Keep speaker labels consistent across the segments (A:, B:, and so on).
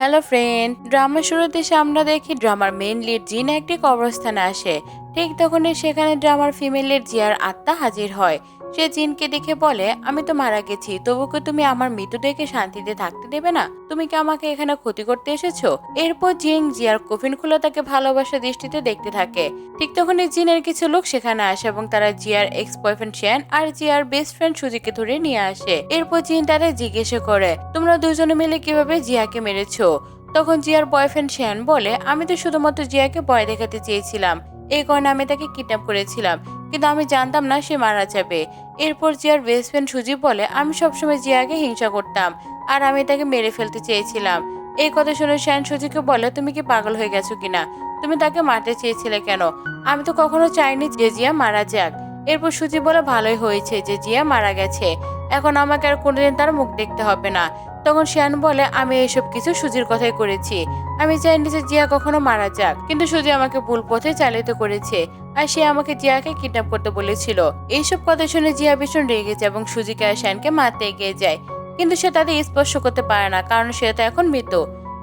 A: Hello friend drama শুরুতে আমরা দেখি ড্রামার মেন লিড জিন একটি কবরস্থানে আসে। ঠিক তখনই সেখানে ড্রামার ফিমেল লিড জিয়ার আত্মা হাজির হয়। সে জিনকে দেখে বলে, আমি তো মারা গেছি, তবু কি তুমি আমার মৃতদেহকে শান্তিতে থাকতে দেবে না? তুমি কি আমাকে এখানে ক্ষতি করতে এসেছ? এরপর জিন জিয়ার কফিন খুলে তাকে ভালোবাসা দৃষ্টিতে দেখতে থাকে। ঠিক তখনই জিনের কিছু লোক সেখানে আসে এবং তারা জিয়ার এক্স বয়ফ্রেন্ড শ্যান আর জিয়ার বেস্ট ফ্রেন্ড সুজিকে ধরে নিয়ে আসে। এরপর জিন তাদের জিজ্ঞেস করে, তোমরা দুজনে মিলে কীভাবে জিয়াকে মেরেছো? তখন জিয়ার বয়ফ্রেন্ড শ্যান বলে, আমি তো শুধুমাত্র জিয়াকে ভয় দেখাতে চেয়েছিলাম। এই কারণে আমি তাকে কিডন্যাপ করেছিলাম। কিন্তু আমি জানতাম না সে মারা যাবে। এরপর জিয়ার বেস্ট ফ্রেন্ড সুজি বলে, আমি সবসময় জিয়াকে হিংসা করতাম আর আমি তাকে মেরে ফেলতে চেয়েছিলাম। এই কথা শুনে শ্যান সুজিকে বলে, তুমি কি পাগল হয়ে গেছো কিনা? তুমি তাকে মারতে চেয়েছিলে কেন? আমি তো কখনো চাইনি যে জিয়া মারা যাক। এরপর সুজি বলে, ভালোই হয়েছে যে জিয়া মারা গেছে। এখন আমাকে আর কোনোদিন তার মুখ দেখতে হবে না। তখন শ্যান বলে, আমি এসব কিছু সুজির কথাই করেছি। আমি চাইনি যে জিয়া কখনো মারা যাক, কিন্তু সুজি আমাকে ভুল পথে চালিত করেছে। আর সে আমাকে জিয়াকে কিডন্যাপ করতে বলেছিল। এইসব কথা শুনে জিয়া ভীষণ রেগে যায় এবং সুজিকে আর শ্যানকে মারতে এগিয়ে যায়। কিন্তু সে তাদের স্পর্শ করতে পারে না, কারণ সে তো এখন মৃত।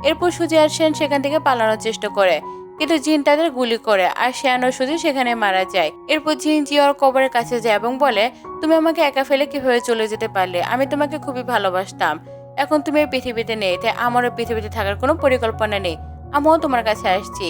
A: এরপর সুজি আর শ্যান সেখান থেকে পালানোর চেষ্টা করে। কিন্তু জিন তাদের গুলি করে, আর শ্যান ও সুজি সেখানে মারা যায়। এরপর জিন জিয়ার কবরের কাছে যায় এবং বলে, তুমি আমাকে একা ফেলে কীভাবে চলে যেতে পারলে? আমি তোমাকে খুবই ভালোবাসতাম। এখন তুমি এই পৃথিবীতে নেই, তাই আমারও পৃথিবীতে থাকার কোনো পরিকল্পনা নেই। আমিও তোমার কাছে আসছি।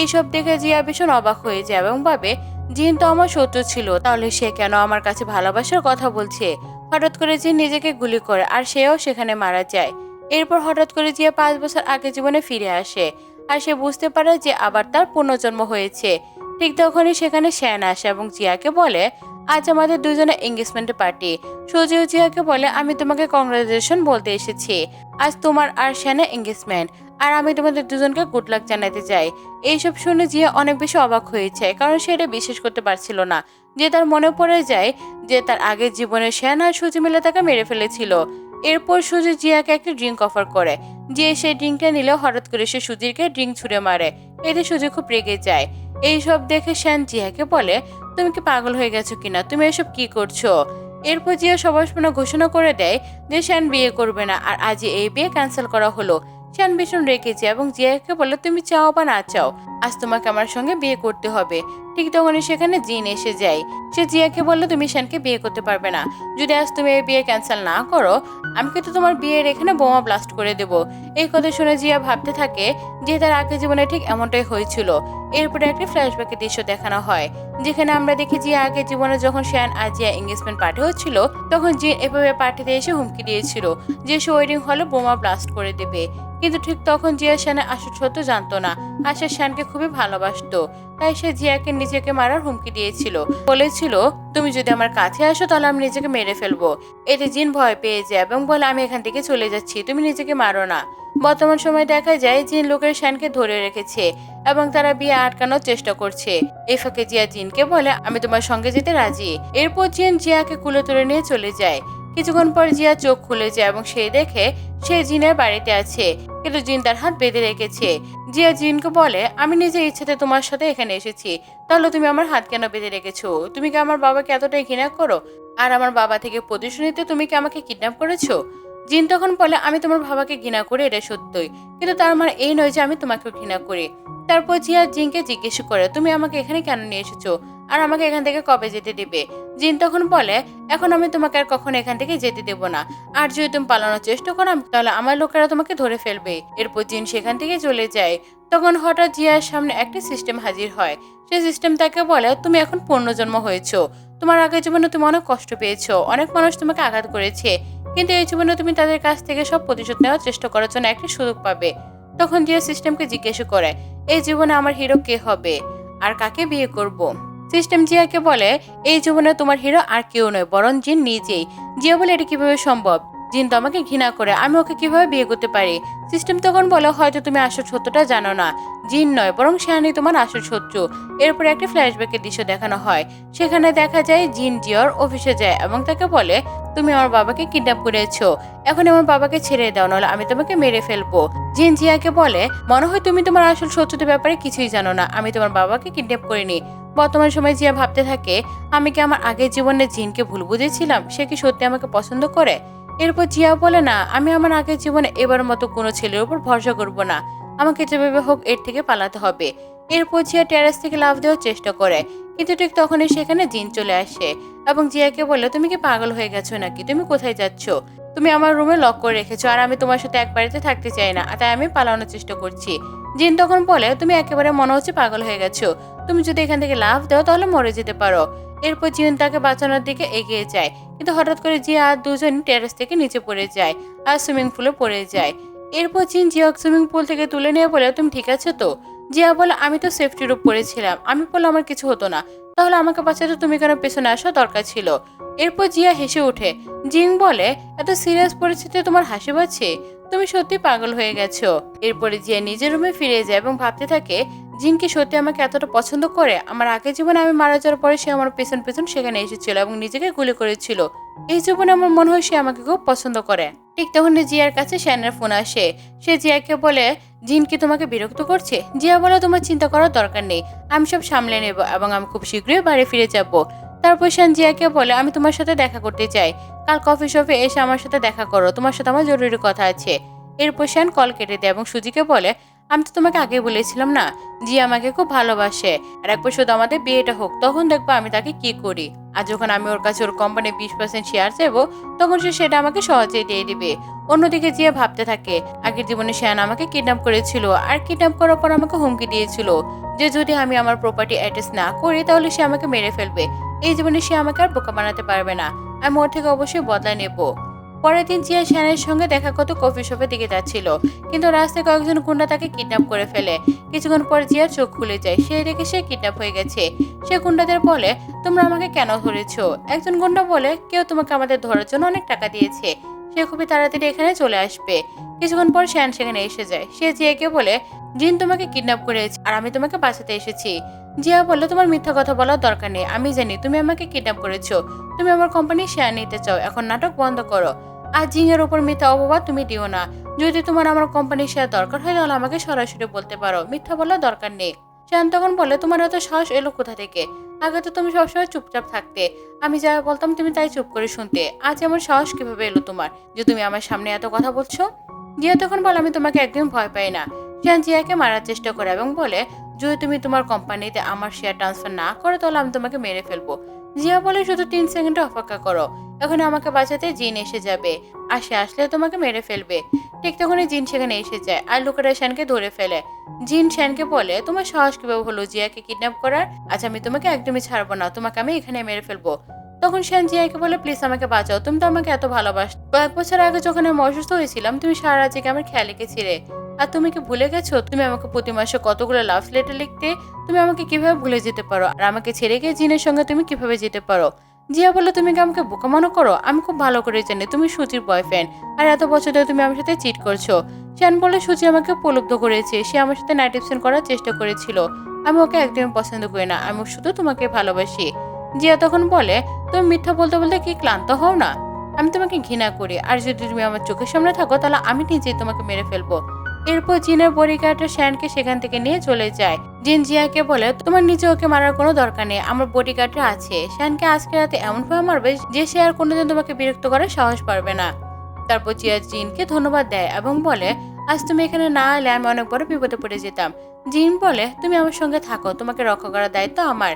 A: এইসব দেখে জিয়া ভীষণ অবাক হয়ে যায় এবং ভাবে, জিন তো আমার শত্রু ছিল, তাহলে সে কেন আমার কাছে ভালোবাসার কথা বলছে? হঠাৎ করে জিন নিজেকে গুলি করে আর সেও সেখানে মারা যায়। এরপর হঠাৎ করে জিয়া পাঁচ বছর আগে জীবনে ফিরে আসে আর সে বুঝতে পারে যে আবার তার পুনর্জন্ম হয়েছে। ঠিক তখনই সেখানে শ্যান আসে এবং জিয়াকে বলে আজ আমাদের দুজনে এঙ্গেজমেন্টের পার্টি সজিও জিয়াকে বলে আমি তোমাকে কংগ্রাচুলেশন বলতে এসেছি। আজ তোমার আর শ্যানের এঙ্গেজমেন্ট আর আমি তোমাদের দুজনকে গুড লাক জানাতে চাই। এইসব শুনে জিয়া অনেক বেশি অবাক হয়েছে, কারণ সে এটা বিশ্বাস করতে পারছিল না। যে তার মনে পড়ে যায় যে তার আগের জীবনে শ্যান আর সুজি মিলে তাকে মেরে ফেলেছিল। এরপর সুজি জিয়াকে একটা ড্রিঙ্ক অফার করে। যে সে ড্রিঙ্কটা নিলে হঠাৎ করে সে সুজিরকে ড্রিঙ্ক ছুঁড়ে মারে। এতে সুজি খুব রেগে যায়। এইসব দেখে শ্যান জিয়াকে বলে তুমি কি পাগল হয়ে গেছো কিনা? তুমি এসব কি করছ? এরপর জিয়া সবার সামনে ঘোষণা করে দেয় যে শ্যান বিয়ে করবে না আর আজই এই বিয়ে ক্যান্সেল করা হলো। শ্যান ভীষণ রেখেছে এবং জিয়াকে বলে, তুমি চাও বা না চাও, আজ তোমাকে আমার সঙ্গে বিয়ে করতে হবে। ঠিক তখনই সেখানে জিন এসে যায়। সে জিয়াকে বলল, তুমি শ্যানকে বিয়ে করতে পারবে না। যদি আজ তুমি এই বিয়ে ক্যান্সেল না করো, আমি কিন্তু তোমার বিয়ের এখানে বোমা ব্লাস্ট করে দেব। এই কথা শুনে জিয়া ভাবতে থাকে যে তার আগে জীবনে ঠিক এমনটাই হয়েছিল। এরপরে একটি ফ্ল্যাশব্যাকের দৃশ্য দেখানো হয়, যেখানে আমরা দেখি যে আগে জীবনে যখন শ্যান আর জিয়া এঙ্গেজমেন্ট পার্টি হচ্ছিল, তখন জিন এভাবে পার্টিতে এসে হুমকি দিয়েছিল যে সে ওয়েডিং হলে বোমা ব্লাস্ট করে দেবে। কিন্তু ঠিক তখন জিয়া শ্যানের আসল সত্য জানতো না। সে শ্যানকে খুবই ভালোবাসতো। তাই সে জিয়াকে নিজেকে মারার হুমকি দিয়েছিল। বলেছিল, তুমি যদি আমার কাছে আসো, তাহলে আমি নিজেকে মেরে ফেলব। এতে জিন ভয় পেয়ে যায় এবং বলে, আমি এখান থেকে চলে যাচ্ছি, তুমি নিজেকে মারো না। বর্তমান সময় দেখা যায়, জিন লোকের শ্যানকে ধরে রেখেছে এবং তারা বিয়ে আটকানোর চেষ্টা করছে। এই ফাঁকে জিয়া জিনকে বলে, আমি তোমার সঙ্গে যেতে রাজি। এরপর জিন জিয়াকে কুলে তুলে নিয়ে চলে যায়। কিছুক্ষণ পর জিয়া চোখ খুলে যায় এবং সে দেখে সে জিনের বাড়িতে আছে, কিন্তু জিন তার হাত বেঁধে রেখেছে। জিয়া জিনকে বলে, আমি নিজের ইচ্ছাতে তোমার সাথে এখানে এসেছি। তাহলে তুমি আমার হাত কেন বেঁধে রেখেছো? তুমি কি আমার বাবাকে এতটাই ঘৃণা করো? আর আমার বাবা থেকে প্রতিশোধ নিতে তুমি কি আমাকে কিডন্যাপ করেছ? জিন তখন বলে, আমি তোমার বাবাকে ঘৃণা করি, এটা সত্যই। কিন্তু তার মানে এই নয় যে আমি তোমাকে ঘৃণা করি। তারপর জিয়া জিনকে জিজ্ঞেস করে, তুমি আমাকে এখানে কেন নিয়ে এসেছ? আর আমাকে এখান থেকে কবে যেতে দেবে? জিন তখন বলে, এখন আমি তোমাকে আর কখনো এখান থেকে যেতে দেবো না। আর যদি তুমি পালানোর চেষ্টা করো তাহলে আমার লোকেরা তোমাকে ধরে ফেলবে। এরপর জিন সেখান থেকে চলে যায়। তখন হঠাৎ জিয়ার সামনে একটি সিস্টেম হাজির হয়। সেই সিস্টেম তাকে বলে, তুমি এখন পুনর্জন্ম হয়েছো। তোমার আগের জীবনে তুমি অনেক কষ্ট পেয়েছ। অনেক মানুষ তোমাকে আঘাত করেছে। কিন্তু এই জীবনে তুমি তাদের কাছ থেকে সব প্রতিশোধ নেওয়ার চেষ্টা করার জন্য একটি সুযোগ পাবে। তখন জিয়া সিস্টেমকে জিজ্ঞেস করে, এই জীবনে আমার হিরো কে হবে? আর কাকে বিয়ে করব। সিস্টেম জিয়াকে বলে, এই জীবনে তোমার হিরো আর কেউ নয়, বরং জিন নিজেই। জিয়া বলে, এটা কীভাবে সম্ভব? জিন তো আমাকে ঘৃণা করে, আমি ওকে কীভাবে বিয়ে করতে পারি? সিস্টেম তখন বলে, হয়তো তুমি আসল সত্যটা জানো না। জিন নয়, বরং শাহানি তোমার আসল শত্রু। এরপরে একটা ফ্ল্যাশব্যাকের দৃশ্য দেখানো হয়। সেখানে দেখা যায়, জিন জিয়র অফিসে যায় এবং তাকে বলে, তুমি আমার বাবাকে কিডন্যাপ করেছ। এখন আমার বাবাকে ছেড়ে দাও, নাহলে আমি তোমাকে মেরে ফেলব। জিন জিয়াকে বলে, মনে হয় তুমি তোমার আসল শত্রুদের ব্যাপারে কিছুই জানো না। আমি তোমার বাবাকে কিডন্যাপ করিনি। বর্তমান সময় জিয়া ভাবতে থাকে, আমি কি আমার আগের জীবনে জিনকে ভুল বুঝেছিলাম? সে কি সত্যি আমাকে পছন্দ করে? এরপর জিয়া বলে, না, আমি আমার আগের জীবনে এবার মতো কোনো ছেলের উপর ভরসা করব না। আমাকে যেভাবে হোক এর থেকে পালাতে হবে। এরপর জিয়া টেরাস থেকে লাভ দেওয়ার চেষ্টা করে। কিন্তু ঠিক তখনই সেখানে জিন চলে আসে এবং জিয়াকে বলে, তুমি কি পাগল হয়ে গেছো নাকি? তুমি কোথায় যাচ্ছ? তুমি আমার রুমে লক করে রেখেছো আর আমি তোমার সাথে এক বাড়িতে থাকতে চাই না তাই আমি পালানোর চেষ্টা করছি। জিন তখন বলে, তুমি একেবারে মনে হচ্ছে পাগল হয়ে গেছো। তুমি যদি এখান থেকে লাভ দাও তাহলে মরে যেতে পারো। এরপর জিন তাকে বাঁচানোর দিকে এগিয়ে যায়। কিন্তু হঠাৎ করে জিয়া আর দুজন টেরেস থেকে নিচে পড়ে যায় আর সুইমিং পুলে পড়ে যায়। এরপর জিন জিয়া সুইমিং পুল থেকে তুলে নিয়ে বলে, তুমি ঠিক আছো তো? জিয়া বলে, আমি তো সেফটি রূপ পড়েছিলাম। আমি বললে আমার কিছু হতো না। তাহলে আমাকে বাঁচাতে তুমি কেন পেছনে আসা দরকার ছিল? এরপর জিয়া হেসে ওঠে। জিং বলে, এত সিরিয়াস পরিস্থিতি তোমার হাসি পাচ্ছে? তুমি সত্যি পাগল হয়ে গেছো। এরপরে জিয়া নিজের রুমে ফিরে যায় এবং ভাবতে থাকে জিনকে সত্যি আমাকে এতটা পছন্দ করে? আমার আগে জীবনে আমি মারা যাওয়ার পরে সে আমার পেছন পেছন সেখানে এসেছিল এবং নিজেকে গুলি করেছিল। এই জীবনে আমার মনে হয় সে আমাকে খুব পছন্দ করে। ঠিক তখন জিয়ার কাছে শ্যানের ফোন আসে। সে জিয়াকে বলে, জিন কি তোমাকে বিরক্ত করছে? জিয়া বলে, তোমার চিন্তা করার দরকার নেই। আমি সব সামলে নেব এবং আমি খুব শীঘ্রই বাড়ি ফিরে যাব। তারপর শ্যান জিয়াকে বলে, আমি তোমার সাথে দেখা করতে চাই। কাল কফি শপে এসে আমার সাথে দেখা করো। তোমার সাথে আমার জরুরি কথা আছে। এরপর শ্যান কল কেটে দেয় এবং সুজিকে বলে আমি তো তোমাকে আগে বলেছিলাম না জি আমাকে খুব ভালোবাসে। আর একবার শুধু আমাদের বিয়েটা হোক, তখন দেখব আমি তাকে কি করি। আর যখন আমি ওর কাছে ওর কোম্পানির বিশ পার্সেন্ট শেয়ার চাইব, তখন সে সেটা আমাকে সহজেই দিয়ে দিবে। অন্যদিকে জিয়া ভাবতে থাকে, আগের জীবনে শ্যান আমাকে কিডন্যাপ করেছিল, আর কিডন্যাপ করার পর আমাকে হুমকি দিয়েছিল যে যদি আমি আমার প্রপার্টি অ্যাড্রেস না করি, তাহলে সে আমাকে মেরে ফেলবে। এই জীবনে সে আমাকে আর বোকা বানাতে পারবে না। আমি ওর থেকে অবশ্যই বদলা নেব। পরের দিন জিয়া শ্যানের সঙ্গে দেখা করতে কফি শপের দিকে যাচ্ছিল। কিন্তু রাস্তায় কয়েকজন গুন্ডা তাকে কিডন্যাপ করে ফেলে। কিছুক্ষণ পর জিয়ার চোখ খুলে যায়। সে দেখে সে কিডন্যাপ হয়ে গেছে। সে গুন্ডাদের বলে, তোমরা আমাকে কেন ধরেছো? একজন গুন্ডা বলে, কেউ তোমাকে আমাদের ধরার জন্য অনেক টাকা দিয়েছে। সে খুবই তাড়াতাড়ি এখানে চলে আসবে। কিছুক্ষণ পর শ্যান সেখানে এসে যায়। সে জিয়াকে বলে, জিন তোমাকে কিডন্যাপ করেছে আর আমি তোমাকে বাঁচাতে এসেছি। জিয়া বলল, তোমার মিথ্যা কথা বলার দরকার নেই। আমি জানি তুমি আমাকে কিডন্যাপ করেছ। তুমি আমার কোম্পানির শেয়ার নিতে চাও। এখন নাটক বন্ধ করো। আর জিঙের ওপর মিথ্যা অপবাদ তুমি দিও না। যদি তোমার আমার কোম্পানির শেয়ার দরকার হয়, তাহলে আমাকে সরাসরি বলতে পারো। মিথ্যা বলার দরকার নেই। শ্যান তখন বলে, তোমার এত সাহস এলো কোথা থেকে? আগে তো তুমি সবসময় চুপচাপ থাকতে। আমি যা বলতাম তুমি তাই চুপ করে শুনতে। আজ এমন সাহস কীভাবে এলো তোমার যে তুমি আমার সামনে এত কথা বলছো? জিয়া তখন বলে, আমি তোমাকে একদম ভয় পাই না। শ্যান জিয়াকে মারার চেষ্টা করে এবং বলে, যদি তুমি তোমার কোম্পানিতে আমার শেয়ার ট্রান্সফার না করো, তাহলে আমি তোমাকে মেরে ফেলব। জিয়া বলে, শুধু তিন সেকেন্ডে অপেক্ষা করো। এখন আমাকে বাঁচাতে জিন এসে যাবে। আর সে আসলে তোমাকে মেরে ফেলবে। ঠিক তখনই জিন সেখানে এসে যায় আর লোকেরা শ্যানকে ধরে ফেলে। জিন শ্যানকে বলে, তোমার সাহস কীভাবে হলো জিয়াকে কিডন্যাপ করার? আচ্ছা আমি তোমাকে একদমই ছাড়বো না, তোমাকে আমি এখানে মেরে ফেলব। তখন শ্যান জিয়াকে বলে, প্লিজ আমাকে বাঁচাও, তুমি তো আমাকে এত ভালোবাস কয়েক বছর আগে যখন আমি অসুস্থ হয়েছিলাম, তুমি সারা জেগে আমার খেয়াল রেখেছিলে। আর তুমি কি ভুলে গেছো? তুমি আমাকে প্রতি মাসে কতগুলো লাভ লেটার লিখতে? তুমি আমাকে কীভাবে ভুলে যেতে পারো? আর আমাকে ছেড়ে গিয়ে জিনের সঙ্গে তুমি কীভাবে যেতে পারো? জিয়া বলল, তুমি কি আমাকে বোকা মনে করো? আমি খুব ভালো করে জানি, তুমি সুচির বয়ফ্রেন্ড আর এত বছর ধরে তুমি আমার সাথে চিট করছ। শ্যান বলে সুচি আমাকে উপলব্ধ করেছে, সে আমার সাথে নাইট অপশন করার চেষ্টা করেছিল। আমি ওকে একদমই পছন্দ করি না, আমি শুধু তোমাকে ভালোবাসি। জিয়া তখন বলে, তুমি মিথ্যা বলতে বলতে কি ক্লান্ত হও না? আমি তোমাকে ঘৃণা করি। আর যদি তুমি আমার চোখের সামনে থাকো, তাহলে আমি নিজেই তোমাকে মেরে ফেলব। এরপর জিনের বডিগার্ডরা শ্যানকে সেখান থেকে নিয়ে চলে যায়। জিন জিয়াকে বলে, তোমার নিজে ওকে মারার কোনো দরকার নেই, আমার বডিগার্ডরা আছে। শ্যানকে আজকে রাতে এমনভাবে মারবে যে সে আর কোনোদিন তোমাকে বিরক্ত করার সাহস পারবে না। তারপর জিয়া জিনকে ধন্যবাদ দেয় এবং বলে, আজ তুমি এখানে না এলে আমি অনেক বড় বিপদে পড়ে যেতাম। জিন বলে, তুমি আমার সঙ্গে থাকো, তোমাকে রক্ষা করার দায়িত্ব আমার।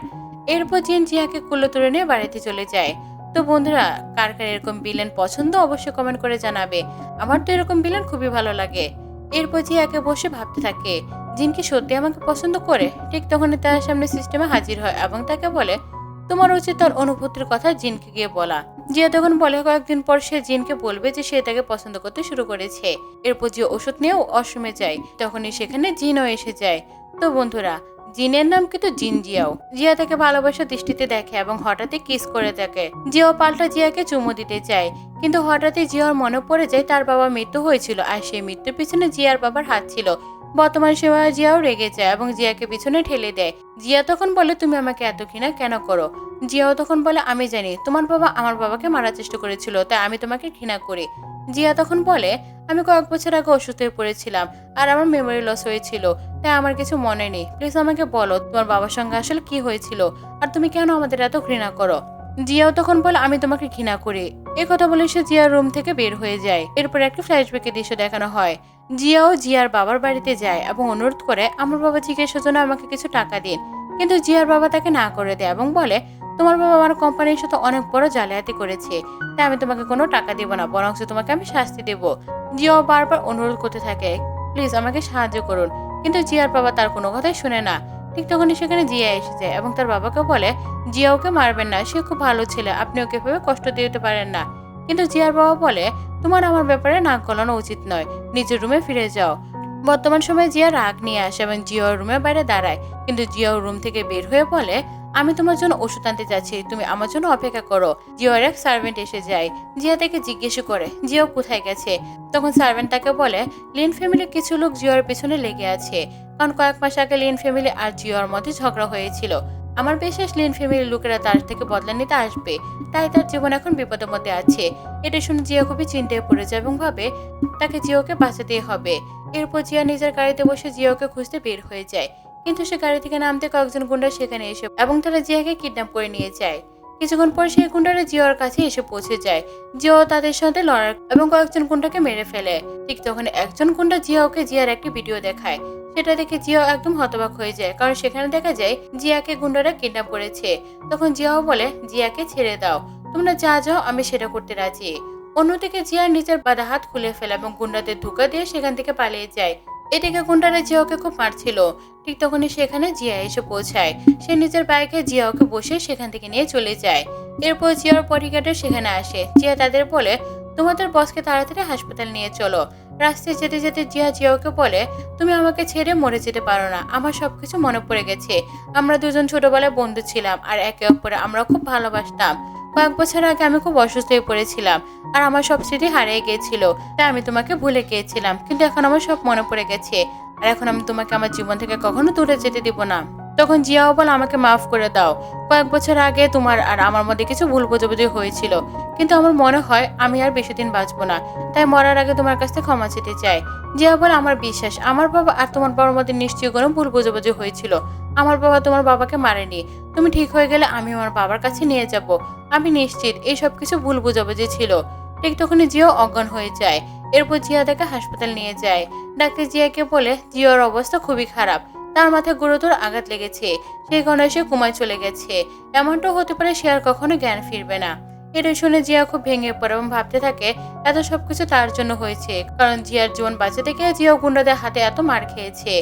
A: এরপর জিন জিয়াকে কুলো তুলে নিয়ে বাড়িতে চলে যায়। তো বন্ধুরা, কার কার এরকম বিলেন পছন্দ অবশ্যই কমেন্ট করে জানাবে। আমার তো এরকম বিলেন খুবই ভালো লাগে। এরপর যে জিয়াকে বসে ভাবতে থাকে, জিনকে সত্যি আমাকে পছন্দ করে? ঠিক তখনই তার সামনে সিস্টেমে হাজির হয় এবং তাকে বলে, তোমার উচিত তার অনুভূতির কথা জিনকে গিয়ে বলা। জিয়া তখন বলে, কয়েকদিন পর সে জিনকে বলবে যে সে তাকে পছন্দ করতে শুরু করেছে। এরপর যে ওষুধ নিয়েও অসমে যায়। তখনই সেখানে জিনও এসে যায়। তো বন্ধুরা জিনের নাম কিন্তু জিন জিয়াও জিয়া তাকে ভালোবাসা দৃষ্টিতে দেখে এবং হঠাৎই কিস করে থাকে। জিয়াও পাল্টা জিয়াকে চুমু দিতে চায়, কিন্তু হঠাৎই জিয়ার মনে পড়ে যায় তার বাবা মৃত্যু হয়েছিল আর সেই মৃত্যুর পিছনে জিয়ার বাবার হাত ছিল। বর্তমান সময়ে জিয়াও রেগে যায় এবং জিয়াকে পিছনে ঠেলে দেয়। জিয়া তখন বলে, তুমি আমাকে এত ঘৃণা কেন করো? জিয়াও তখন বলে, আমি জানি, তোমার বাবা আমার বাবাকে মারার চেষ্টা করেছিল, তাই আমি তোমাকে ঘৃণা করি। জিয়া তখন বলে, আমি কয়েক বছর আগে অসুস্থ হয়ে পড়েছিলাম আর আমার মেমোরি লস হয়েছিল, তাই আমার কিছু মনে নেই। প্লিজ আমাকে বলো, তোমার বাবার সঙ্গে আসলে কি হয়েছিল? আর তুমি কেন আমাদের এত ঘৃণা করো? জিয়াও তখন বলে, আমি তোমাকে ঘৃণা করি। এ কথা বলে সে জিয়ার রুম থেকে বের হয়ে যায়। এরপর একটা ফ্ল্যাশব্যাকের দৃশ্য দেখানো হয়। জিয়াও জিয়ার বাবার বাড়িতে যায় এবং অনুরোধ করে, আমার বাবা চিকিৎসার জন্য আমাকে কিছু টাকা দিন। কিন্তু জিয়ার বাবা তাকে না করে দেয় এবং বলে, তোমার বাবা আমার কোম্পানির সাথে অনেক বড় জালিয়াতি করেছে, তাই আমি তোমাকে কোনো টাকা দেবো না বরং তোমাকে আমি শাস্তি দেব। জিয়াও বারবার অনুরোধ করতে থাকে, প্লিজ আমাকে সাহায্য করুন। কিন্তু জিয়ার বাবা তার কোনো কথাই শুনে না। ঠিক তখনই সেখানে জিয়া এসে যায় এবং তার বাবাকে বলে জিয়া ওকে মারবেন না, সে খুব ভালো ছেলে, আপনি ওকে ভেবে কষ্ট দিতে পারেন না। কিন্তু জিয়ার বাবা বলে, তোমার আমার ব্যাপারে নাক গলানো উচিত নয়, নিজের রুমে ফিরে যাও। বর্তমান সময়ে জিয়া রাগ নিয়ে আসে এবং জিয়ার রুমের বাইরে দাঁড়ায়। কিন্তু জিয়াও রুম থেকে বের হয়ে বলে, আমি তোমার জন্য ওষুধ আনতে যাচ্ছি, তুমি আমার জন্য অপেক্ষা করো। জিয়ার এক সার্ভেন্ট এসে যায়। জিয়া তাকে জিজ্ঞেস করে জিও কোথায় গেছে? তখন সার্ভেন্ট তাকে বলে লিন ফ্যামিলির কিছু লোক জিওর পেছনে লেগে আছে। কারণ কয়েক মাস আগে লিন ফ্যামিলি আর জিওর মধ্যে ঝগড়া হয়েছিল। আমার বিশ্বাস লিন ফ্যামিলির লোকেরা তার থেকে বদলা নিতে আসবে, তাই তার জীবন এখন বিপদের মধ্যে আছে। এটা শুনে জিয়া খুবই চিন্তায় পড়ে যায় এবং ভাবে তাকে জিওকে বাঁচাতেই হবে। এরপর জিয়া নিজের গাড়িতে বসে জিওকে খুঁজতে বের হয়ে যায়। কিন্তু সে গাড়ি থেকে নামতে কয়েকজন গুন্ডা সেখানে এসে এবং তারা জিয়াকে কিডন্যাপ করে নিয়ে যায়। কিছুক্ষণ পর সেই গুন্ডারা জিওর কাছে এসে পৌঁছে যায়। জিও তাদের সাথে লড়ার এবং কয়েকজন গুন্ডাকে মেরে ফেলে। ঠিক তখন একজন গুন্ডা জিয়াওকে জিয়ার একটি ভিডিও দেখায়। সেটা দেখে জিয়াও একদম হতবাক হয়ে যায়। কারণ সেখানে দেখা যায়, জিয়াকে গুন্ডারা কিডন্যাপ করেছে। তখন জিয়াও বলে, জিয়াকে ছেড়ে দাও। তোমরা যা যাও, আমি সেটা করতে রাজি। অন্যদিকে জিয়া নিজের বাধা হাত খুলে ফেলে এবং গুন্ডাদের ধোকা দিয়ে সেখান থেকে পালিয়ে যায়। এদিকে গুন্ডারা জিয়াওকে খুব মারছিল। ঠিক তখনই সেখানে জিয়া এসে পৌঁছায়। সে নিজের বাইকে জিয়াওকে বসে সেখান থেকে নিয়ে চলে যায়। এরপর জিয়ার পরিকাটা সেখানে আসে। জিয়া তাদের বলে, তোমাদের বসকে তাড়াতাড়ি হাসপাতাল নিয়ে চলো। রাস্তায় যেতে যেতে জিয়া জিয়াওকে বলে, তুমি আমাকে ছেড়ে মরে যেতে পারো না। আমার সবকিছু মনে পড়ে গেছে। আমরা দুজন ছোটবেলায় বন্ধু ছিলাম আর একে অপরে আমরা খুব ভালোবাসতাম। কয়েক বছর আগে আমি খুব অসুস্থ হয়ে পড়েছিলাম আর আমার সব স্মৃতি হারিয়ে গিয়েছিল। তাই আমি তোমাকে ভুলে গিয়েছিলাম। কিন্তু এখন আমার সব মনে পড়ে গেছে। আর এখন আমি তোমাকে আমার জীবন থেকে কখনো দূরে যেতে দিব না। তখন জিয়াও বল আমাকে মাফ করে দাও। কয়েক বছর আগে তোমার আর আমার মধ্যে কিছু ভুল বোঝাবুঝি হয়েছিল। কিন্তু আমার মনে হয় আমি আর বেশি দিন বাঁচবো না। তাই মরার আগে তোমার কাছ থেকে ক্ষমা চেতে চাই। জিয়া বল আমার বিশ্বাস, আমার বাবা আর তোমার বাবার মধ্যে নিশ্চয়ই কোনো ভুল বোঝাবুঝি হয়েছিল। আমার বাবা তোমার বাবাকে মারেনি। তুমি ঠিক হয়ে গেলে আমি আমার বাবার কাছে নিয়ে যাব। আমি নিশ্চিত এই সব কিছু ভুল বুঝাবুঝি ছিল। ঠিক তখনই জিও অজ্ঞান হয়ে যায়। এরপর জিয়া তাকে হাসপাতাল নিয়ে যায়। ডাক্তার জিয়াকে বলে জিওর অবস্থা খুবই খারাপ। তার মাথায় গুরুতর আঘাত লেগেছে। সেই কারণে সে কুমায় চলে গেছে। এমনটাও হতে পারে সে আর কখনো জ্ঞান ফিরবে না। এটা শুনে জিয়া খুব ভেঙে পড়ে এবং ভাবতে থাকে, এত সবকিছু তার জন্য হয়েছে। কারণ জিয়ার জীবন বাঁচাতে গিয়ে জিয়া গুন্ডাদের হাতে এত মার খেয়েছে।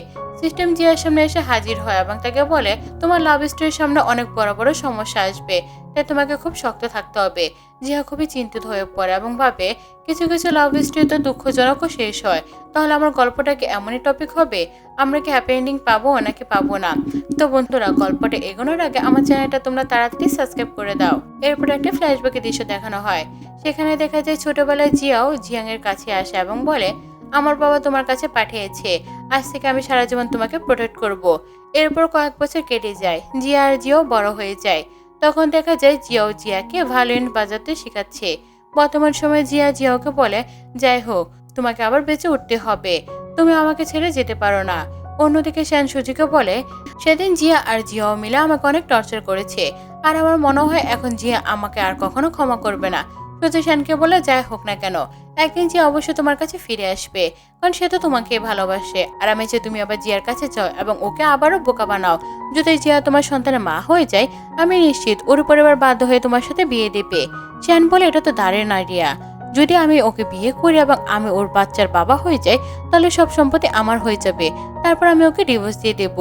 A: সিস্টেম জিয়ার সামনে এসে হাজির হয় এবং তাকে বলে, তোমার লাভ স্টোরির সামনে অনেক বড় বড় সমস্যা আসবে। তাই তোমাকে খুব শক্ত থাকতে হবে। জিয়া খুবই চিন্তিত হয়ে পড়ে এবং ভাবে, কিছু কিছু লাভ স্টোরি তো দুঃখজনকও শেষ হয়। তাহলে আমার গল্পটা কি এমনই টপিক হবে? আমরা কি হ্যাপি এন্ডিং পাবো নাকি পাবো না? তো বন্ধুরা, গল্পটা এগোনোর আগে আমার চ্যানেলটা তোমরা তাড়াতাড়ি সাবস্ক্রাইব করে দাও। এরপর একটা ফ্ল্যাশব্যাকের দৃশ্য দেখানো হয়। সেখানে দেখা যায় ছোটবেলায় জিয়াও জিয়াংয়ের কাছে আসে এবং বলে, আমার বাবা তোমার কাছে পাঠিয়েছে। আজ থেকে আমি সারা জীবন তোমাকে প্রোটেক্ট করব। এরপর কয়েক বছর কেটে যায়। জিয়া আর জিয়াও বড় হয়ে যায়। তখন দেখা যায় জিয়াও জিয়াকে ভায়োলিন বাজাতে শেখাচ্ছে। বর্তমান সময়ে জিয়া জিয়াওকে বলে, যাই হোক, তোমাকে আবার বেঁচে উঠতে হবে। তুমি আমাকে ছেড়ে যেতে পারো না। অন্যদিকে শ্যান সুজিকে বলে, সেদিন জিয়া আর জিয়াও মিলে আমাকে অনেক টর্চার করেছে। আর আমার মনে হয় এখন জিয়া আমাকে আর কখনো ক্ষমা করবে না। সুজি শ্যানকে বলে, যাই হোক না কেন, একদিন জিয়া অবশ্যই তোমার কাছে ফিরে আসবে, কারণ সে তো তোমাকে ভালোবাসে। আর আমি যে তুমি আবার জিয়ার কাছে যাও এবং ওকে আবারও বোকা বানাও, যদি জিয়া তোমার সন্তানের মা হয়ে যায়, আমি নিশ্চিত ওর পরিবার বাধ্য হয়ে তোমার সাথে বিয়ে দেবে। শ্যান বলে, এটা তো দাঁড়ের না রিয়া। যদি আমি ওকে বিয়ে করি এবং আমি ওর বাচ্চার বাবা হয়ে যাই, তাহলে সব সম্পত্তি আমার হয়ে যাবে। তারপর আমি ওকে ডিভোর্স দিয়ে দেব।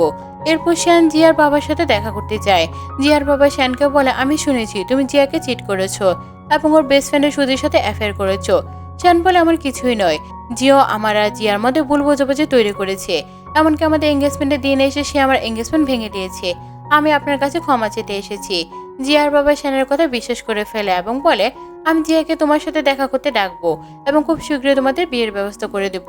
A: এরপর শ্যান জিয়ার বাবার সাথে দেখা করতে যায়। জিয়ার বাবা শ্যানকে বলে, আমি শুনেছি, তুমি জিয়াকে চিট করেছ। এবং ওর বেস্ট ফ্রেন্ডের সুদির সাথে অ্যাফেয়ার করেছ। শ্যান বলে আমার কিছুই নয়। জিও আমার আর জিয়ার মধ্যে ভুল বোঝাবুঝি তৈরি করেছে। এমনকি আমাদের এঙ্গেজমেন্টের দিন এসে সে আমার এঙ্গেজমেন্ট ভেঙে দিয়েছে। আমি আপনার কাছে ক্ষমা চেতে এসেছি। জিয়ার বাবা শ্যানের কথা বিশ্বাস করে ফেলে এবং বলে, আমি জিয়াকে তোমার সাথে দেখা করতে ডাকবো এবং খুব শীঘ্রই তোমাদের বিয়ের ব্যবস্থা করে দেব।